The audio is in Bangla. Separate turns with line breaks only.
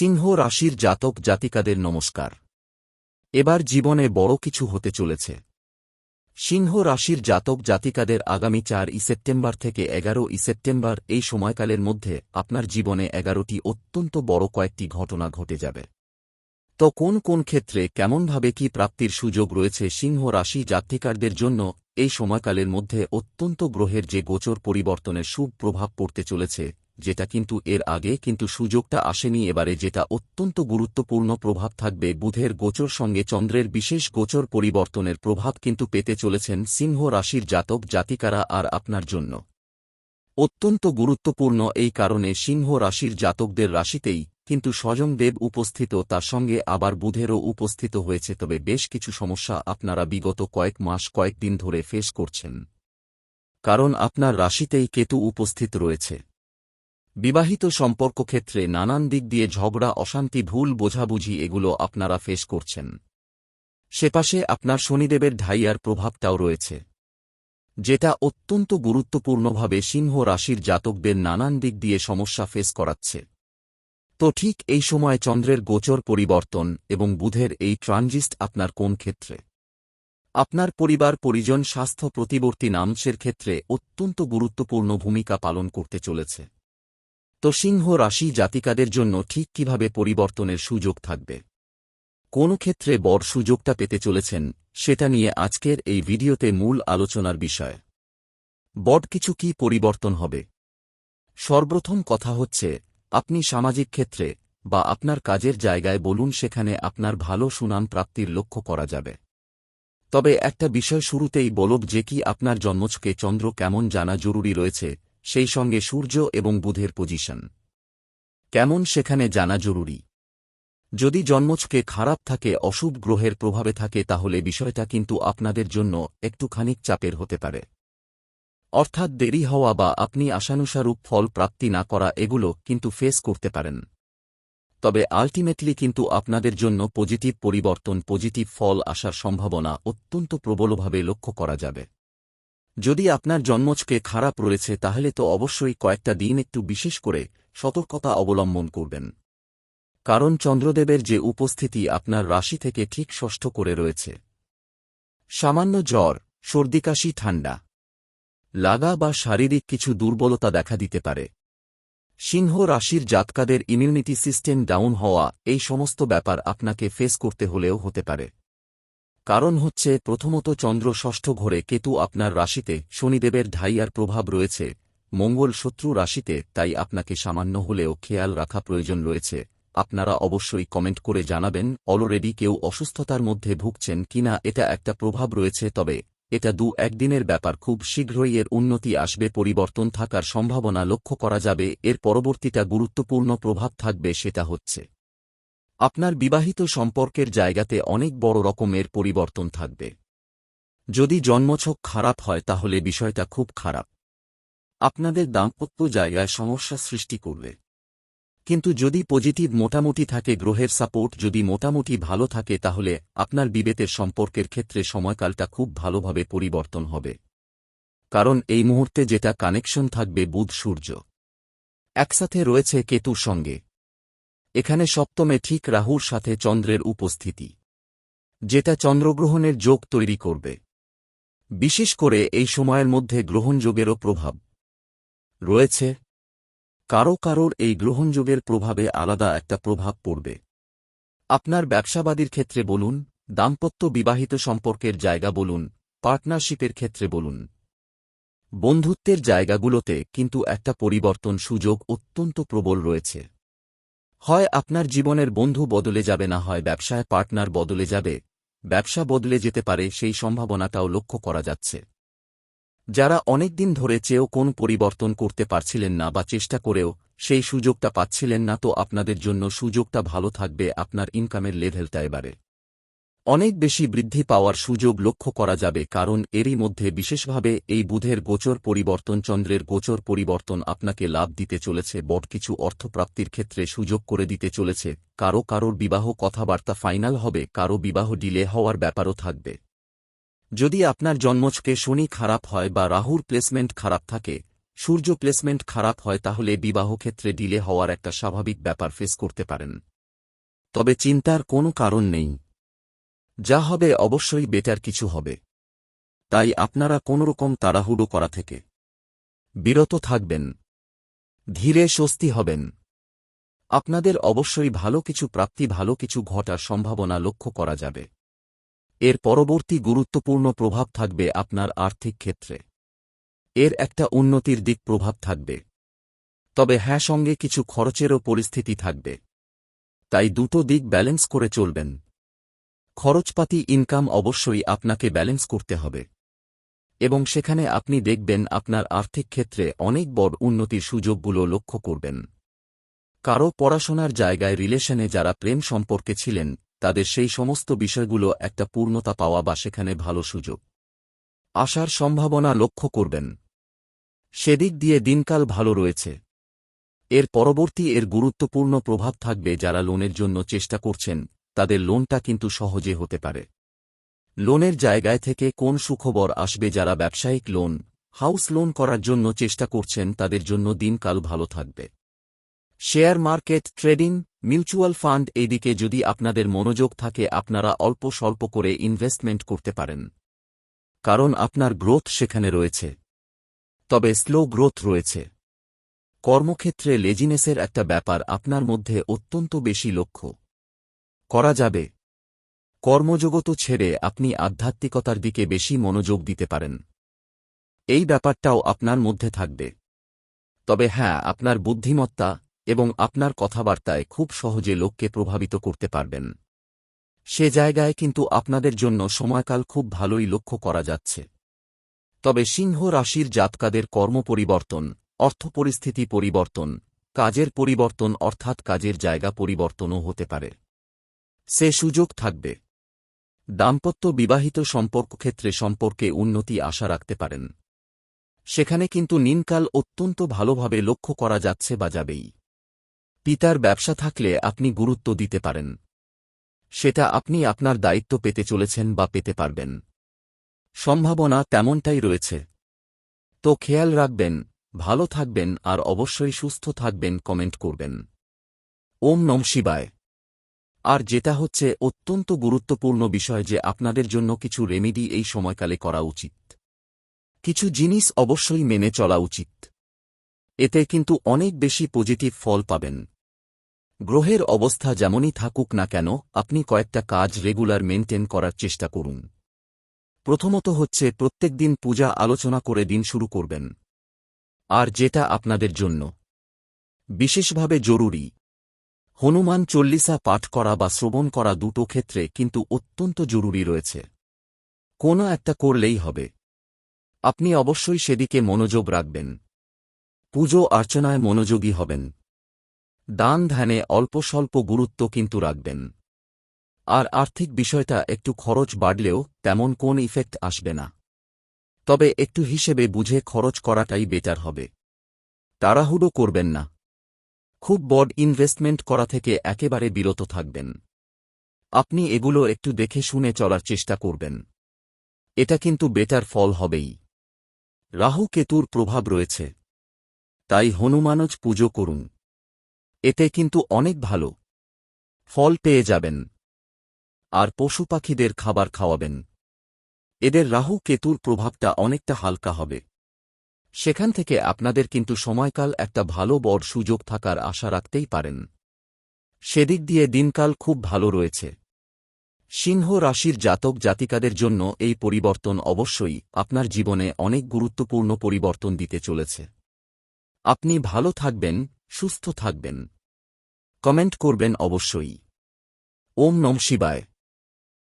সিংহ রাশির জাতক জাতিকাদের নমস্কার। এবার জীবনে বড় কিছু হতে চলেছে। সিংহ রাশির জাতক জাতিকাদের আগামী চার ই সেপ্টেম্বর থেকে এগারো ই সেপ্টেম্বর এই সময়কালের মধ্যে আপনার জীবনে এগারোটি অত্যন্ত বড় কয়েকটি ঘটনা ঘটে যাবে। তো কোন কোন ক্ষেত্রে কেমনভাবে কি প্রাপ্তির সুযোগ রয়েছে সিংহ রাশি জাতিকারদের জন্য এই সময়কালের মধ্যে অত্যন্ত গ্রহের যে গোচর পরিবর্তনের সুপ্রভাব পড়তে চলেছে যেটা কিন্তু এর আগে কিন্তু সুযোগটা আসেনি এবারে যেটা অত্যন্ত গুরুত্বপূর্ণ প্রভাব থাকবে বুধের গোচর সঙ্গে চন্দ্রের বিশেষ গোচর পরিবর্তনের প্রভাব কিন্তু পেতে চলেছেন সিংহ রাশির জাতক জাতিকারা আর আপনার জন্য। অত্যন্ত গুরুত্বপূর্ণ এই কারণে সিংহ রাশির জাতকদের রাশিতেই কিন্তু স্বয়ং দেব উপস্থিত, তার সঙ্গে আবার বুধেরও উপস্থিত হয়েছে। তবে বেশ কিছু সমস্যা আপনারা বিগত কয়েক মাস কয়েকদিন ধরে ফেস করছেন। কারণ আপনার রাশিতেই কেতু উপস্থিত রয়েছে। বিবাহিত সম্পর্ক ক্ষেত্রে নানান দিক দিয়ে ঝগড়া, অশান্তি, ভুল বোঝাবুঝি এগুলো আপনারা ফেস করছেন। সেপাশে আপনার শনিদেবের ঢাইয়ার প্রভাবটাও রয়েছে। যেটা অত্যন্ত গুরুত্বপূর্ণভাবে সিংহ রাশির জাতকদের নানান দিক দিয়ে সমস্যা ফেস করাচ্ছে। তো ঠিক এই সময় চন্দ্রের গোচর পরিবর্তন এবং বুধের এই ট্রানজিস্ট আপনার কোন ক্ষেত্রে? আপনার পরিবার, পরিজন, স্বাস্থ্য প্রতিবর্তী নামসের ক্ষেত্রে অত্যন্ত গুরুত্বপূর্ণ ভূমিকা পালন করতে চলেছে। তো সিংহ রাশি জাতিকাদের জন্য ঠিক কীভাবে পরিবর্তনের সুযোগ থাকবে? কোন ক্ষেত্রে বড় সুযোগটা পেতে চলেছেন, সেটা নিয়ে আজকের এই ভিডিওতে মূল আলোচনার বিষয়। বড় কিছু কি পরিবর্তন হবে? সর্বপ্রথম কথা হচ্ছে, আপনি সামাজিক ক্ষেত্রে বা আপনার কাজের জায়গায় বলুন সেখানে আপনার ভালো সুনাম প্রাপ্তির লক্ষ্য করা যাবে। তবে একটা বিষয় শুরুতেই বলব যে কি আপনার জন্মছকে চন্দ্র কেমন জানা জরুরি রয়েছে সেই সঙ্গে সূর্য এবং বুধের পজিশন কেমন সেখানে জানা জরুরি? যদি জন্মছকে খারাপ থাকে, অশুভ গ্রহের প্রভাবে থাকে, তাহলে বিষয়টা কিন্তু আপনাদের জন্য একটু খানিক চাপের হতে পারে। অর্থাৎ দেরি হওয়া বা আপনি আশানুসারূপ ফল প্রাপ্তি না করা, এগুলো কিন্তু ফেস করতে পারেন। তবে আলটিমেটলি কিন্তু আপনাদের জন্য পজিটিভ পরিবর্তন পজিটিভ ফল আসার সম্ভাবনা অত্যন্ত প্রবলভাবে লক্ষ্য করা যাবে। যদি আপনার জন্মজকে খারাপ রয়েছে, তাহলে তো অবশ্যই কয়েকটা দিন একটু বিশেষ করে সতর্কতা অবলম্বন করবেন। কারণ চন্দ্রদেবের যে উপস্থিতি আপনার রাশি থেকে ঠিক ষষ্ঠ করে রয়েছে। সামান্য জ্বর সর্দিকাশি ঠান্ডা লাগা বা শারীরিক কিছু দুর্বলতা দেখা দিতে পারে। সিংহ রাশির জাতকাদের ইমিউনিটি সিস্টেম ডাউন হওয়া এই সমস্ত ব্যাপার আপনাকে ফেস করতে হলেও হতে পারে। কারণ হচ্ছে, প্রথমত চন্দ্র ষষ্ঠ ঘরে কেতু আপনার রাশিতে, শনিদেবের ঢাইয়ার প্রভাব রয়েছে, মঙ্গল শত্রু রাশিতে, তাই আপনাকে সামান্য হলেও খেয়াল রাখা প্রয়োজন রয়েছে। আপনারা অবশ্যই কমেন্ট করে জানাবেন, অলরেডি কেউ অসুস্থতার মধ্যে ভুগছেন কিনা, এটা একটা প্রভাব রয়েছে, তবে এটা দু একদিনের ব্যাপার, খুব শীঘ্রই এর উন্নতি আসবে, পরিবর্তন থাকার সম্ভাবনা লক্ষ্য করা যাবে, এর পরবর্তীটা গুরুত্বপূর্ণ প্রভাব থাকবে, সেটা হচ্ছে আপনার বিবাহিত সম্পর্কের জায়গাতে অনেক বড় রকমের পরিবর্তন থাকবে। যদি জন্মছক খারাপ হয় তাহলে বিষয়টা খুব খারাপ। আপনাদের দাম্পত্য জায়গায় সমস্যা সৃষ্টি করবে। কিন্তু যদি পজিটিভ মোটামুটি থাকে, গ্রহের সাপোর্ট যদি মোটামুটি ভালো থাকে, তাহলে আপনার বিবেতের সম্পর্কের ক্ষেত্রে সময়কালটা খুব ভালোভাবে পরিবর্তন হবে। কারণ এই মুহূর্তে যেটা কানেকশন থাকবে, বুধ সূর্য। একসাথে রয়েছে কেতুর সঙ্গে। এখানে সপ্তমে ঠিক রাহুর সাথে চন্দ্রের উপস্থিতি, যেটা চন্দ্রগ্রহণের যোগ তৈরি করবে। বিশেষ করে এই সময়ের মধ্যে গ্রহণযোগেরও প্রভাব রয়েছে। কারও কারোর এই গ্রহণযোগের প্রভাবে আলাদা একটা প্রভাব পড়বে। আপনার ব্যবসাবাদীর ক্ষেত্রে বলুন, দাম্পত্য বিবাহিত সম্পর্কের জায়গা বলুন, পার্টনারশিপের ক্ষেত্রে বলুন। বন্ধুত্বের জায়গাগুলোতে কিন্তু একটা পরিবর্তন সুযোগ অত্যন্ত প্রবল রয়েছে। হয় আপনার জীবনের বন্ধু বদলে যাবে না হয় ব্যবসায় পার্টনার বদলে যাবে, ব্যবসা বদলে যেতে পারে সেই সম্ভাবনাটাও লক্ষ্য করা যাচ্ছে। যারা অনেক দিন ধরে চেয়েও কোন পরিবর্তন করতে পারছিলেন না বা চেষ্টা করেও সেই সুযোগটা পাচ্ছিলেন না তো আপনাদের জন্য সুযোগটা ভালো থাকবে আপনার ইনকামের লেভেলটা এবারে। অনেক বেশি বৃদ্ধি পাওয়ার সুযোগ লক্ষ্য করা যাবে কারণ এরই মধ্যে বিশেষভাবে এই বুধের গোচর পরিবর্তন চন্দ্রের গোচর পরিবর্তন আপনাকে লাভ দিতে চলেছে, বট কিছু অর্থপ্রাপ্তির ক্ষেত্রে সুযোগ করে দিতে চলেছে। কারও কারোর বিবাহ কথাবার্তা ফাইনাল হবে, কারও বিবাহ ডিলে হওয়ার ব্যাপারও থাকবে। যদি আপনার জন্মছকে শনি খারাপ হয় বা রাহুর প্লেসমেন্ট খারাপ থাকে, সূর্য প্লেসমেন্ট খারাপ হয় তাহলে বিবাহ ক্ষেত্রে ডিলে হওয়ার একটা স্বাভাবিক ব্যাপার ফেস করতে পারেন। তবে চিন্তার কোনো কারণ নেই। যা হবে অবশ্যই বেটার কিছু হবে। তাই আপনারা কোনোরকম তাড়াহুড়ো করা থেকে বিরত থাকবেন। ধীরে স্বস্তি হবেন। আপনাদের অবশ্যই ভালো কিছু প্রাপ্তি, ভালো কিছু ঘটার সম্ভাবনা লক্ষ্য করা যাবে। এর পরবর্তী গুরুত্বপূর্ণ প্রভাব থাকবে আপনার আর্থিক ক্ষেত্রে। এর একটা উন্নতির দিক প্রভাব থাকবে। তবে হ্যাঁ সঙ্গে কিছু খরচেরও পরিস্থিতি থাকবে। তাই দুটো দিক ব্যালেন্স করে চলবেন। খরচপাতি ইনকাম অবশ্যই আপনাকে ব্যালেন্স করতে হবে। এবং সেখানে আপনি দেখবেন আপনার আর্থিক ক্ষেত্রে অনেক বড় উন্নতির সুযোগগুলো লক্ষ্য করবেন। কারও পড়াশোনার জায়গায় রিলেশনে যারা প্রেম সম্পর্কে ছিলেন, তাদের সেই সমস্ত বিষয়গুলো একটা পূর্ণতা পাওয়া বা সেখানে ভালো সুযোগ। আসার সম্ভাবনা লক্ষ্য করবেন। সেদিক দিয়ে দিনকাল ভালো রয়েছে। এর পরবর্তী এর গুরুত্বপূর্ণ প্রভাব থাকবে যারা লোনের জন্য চেষ্টা করছেন তাদের লোনটা কিন্তু সহজে হতে পারে। লোনের জায়গায় থেকে কোন সুখবর আসবে যারা ব্যবসায়িক লোন, হাউস লোন করার জন্য চেষ্টা করছেন তাদের জন্য দিনকাল ভালো থাকবে। Share market, trading, mutual fund এদিকে যদি আপনাদের মনোযোগ থাকে আপনারা অল্প স্বল্প করে ইনভেস্টমেন্ট করতে পারেন। কারণ আপনার গ্রোথ সেখানে রয়েছে। তবে স্লো গ্রোথ রয়েছে। কর্মক্ষেত্রে লেজিনেসের একটা ব্যাপার আপনার মধ্যে অত্যন্ত বেশি লক্ষ্য। করা যাবে। কর্মজগত ছেড়ে আপনি আধ্যাত্মিকতার দিকে বেশি মনোযোগ দিতে পারেন। এই ব্যাপারটাও আপনার মধ্যে থাকবে। তবে হ্যাঁ আপনার বুদ্ধিমত্তা এবং আপনার কথাবার্তায় খুব সহজে লোককে প্রভাবিত করতে পারবেন। সে জায়গায় কিন্তু আপনাদের জন্য সময়কাল খুব ভালোই লক্ষ্য করা যাচ্ছে। তবে সিংহ রাশির জাতকাদের কর্ম পরিবর্তন, অর্থ পরিস্থিতি পরিবর্তন, কাজের পরিবর্তন অর্থাৎ কাজের জায়গা পরিবর্তনও হতে পারে। সে সুযোগ থাকবে। দাম্পত্য বিবাহিত সম্পর্ক ক্ষেত্রে সম্পর্কে উন্নতি আশা রাখতে পারেন। সেখানে কিন্তু নিনকাল অত্যন্ত ভালোভাবে লক্ষ্য করা যাচ্ছে বা যাবেই। পিতার ব্যবসা থাকলে আপনি গুরুত্ব দিতে পারেন। সেটা আপনি আপনার দায়িত্ব পেতে চলেছেন বা পেতে পারবেন। সম্ভাবনা তেমনটাই রয়েছে। তো খেয়াল রাখবেন, ভালো থাকবেন আর অবশ্যই সুস্থ থাকবেন কমেন্ট করবেন। ওম নম শিবায়। আর যেটা হচ্ছে অত্যন্ত গুরুত্বপূর্ণ বিষয় যে আপনাদের জন্য কিছু রেমিডি এই সময়কালে করা উচিত। কিছু জিনিস অবশ্যই মেনে চলা উচিত। এতে কিন্তু অনেক বেশি পজিটিভ ফল পাবেন। গ্রহের অবস্থা যেমনই থাকুক না কেন, আপনি কয়েকটা কাজ রেগুলার মেনটেন করার চেষ্টা করুন। প্রথমত হচ্ছে প্রত্যেক দিন পূজা আলোচনা করে দিন শুরু করবেন। আর যেটা আপনাদের জন্য। বিশেষভাবে জরুরি। হনুমান চল্লিশা পাঠ করা বা শ্রবণ করা দুটো ক্ষেত্রে কিন্তু অত্যন্ত জরুরি রয়েছে। কোনো একটা করলেই হবে। আপনি অবশ্যই সেদিকে মনোযোগ রাখবেন। পুজো অর্চনায় মনোযোগী হবেন। দান ধ্যানে অল্প স্বল্প গুরুত্ব কিন্তু রাখবেন। আর আর্থিক বিষয়টা একটু খরচ বাড়লেও তেমন কোন ইফেক্ট আসবে না। তবে একটু হিসেবে বুঝে খরচ করাটাই বেটার হবে। তাড়াহুড়ো করবেন না। খুব বড় ইনভেস্টমেন্ট করা থেকে একেবারে বিরত থাকবেন। আপনি এগুলো একটু দেখে শুনে চলার চেষ্টা করবেন। এটা কিন্তু বেটার ফল হবেই। রাহু কেতুর প্রভাব রয়েছে। তাই হনুমানজ পুজো করুন। এতে কিন্তু অনেক ভালো ফল পেয়ে যাবেন। আর পশু পাখিদের খাবার খাওয়াবেন। এদের রাহু কেতুর প্রভাবটা অনেকটা হালকা হবে। সেখান থেকে আপনাদের কিন্তু সময়কাল একটা ভালো বড় সুযোগ থাকার আশা রাখতেই পারেন। সেদিক দিয়ে দিনকাল খুব ভালো রয়েছে। সিংহ রাশির জাতক জাতিকাদের জন্য এই পরিবর্তন অবশ্যই আপনার জীবনে অনেক গুরুত্বপূর্ণ পরিবর্তন দিতে চলেছে। আপনি ভালো থাকবেন, সুস্থ থাকবেন। কমেন্ট করবেন অবশ্যই। ওম নম শিবায়।